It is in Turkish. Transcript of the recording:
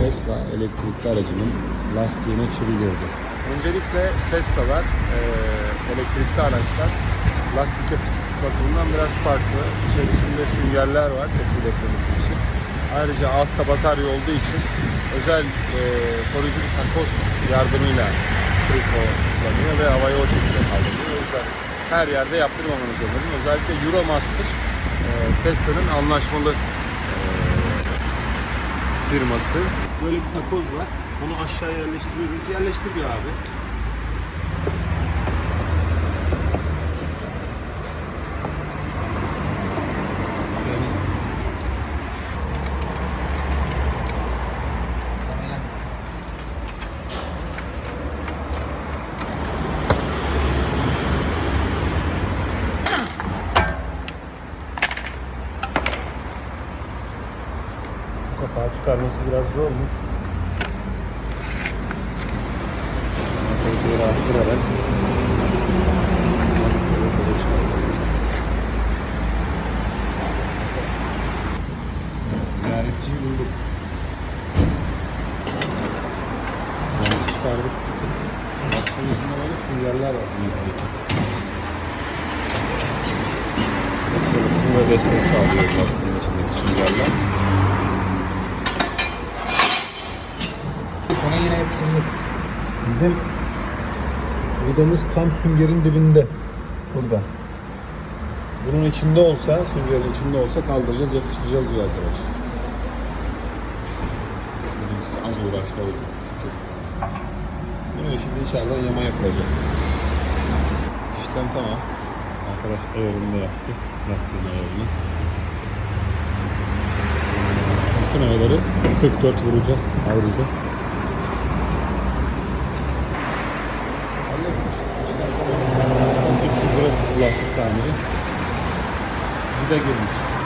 Tesla elektrikli aracının lastiğine çivi girdi. Öncelikle Tesla'lar, e, elektrikli araçlar lastik yapısı bakımından biraz farklı. İçerisinde süngerler var ses iletmesi için. Ayrıca altta batarya olduğu için özel e, koruyucu bir takoz yardımıyla kullanıyor ve havayı o şekilde kaldırıyor. O yüzden her yerde yaptırmamanız önerim. Özellikle Euromaster e, Tesla'nın anlaşmalı firması. Böyle bir takoz var. Onu aşağı yerleştiriyoruz. Yerleştir bir abi. Kapağı çıkarması biraz zormuş. Lastiği arttırarak. Ziyaretçiyi bulduk. Yani çıkardık. Üstünde böyle süngerler var. Ve destek sağlıyor lastiğin içindeki süngerler. Yapıştıracağız. Bizim vidamız tam süngerin dibinde. Burada. Bunun içinde olsa, süngerin içinde olsa kaldıracağız, yapıştıracağız diyor arkadaş. Bizimkisi az uğraşlı oldu. Şükür. Bunun de inşallah yama yapılacak. İşlem tamam. Arkadaş ayarını yaptı. Lastiğin ayarını. Bütün ayarları 44 vuracağız ayrıca. Hallettik. İşlem tamam. 300 lira lastik tamiri. Bir de girmiş.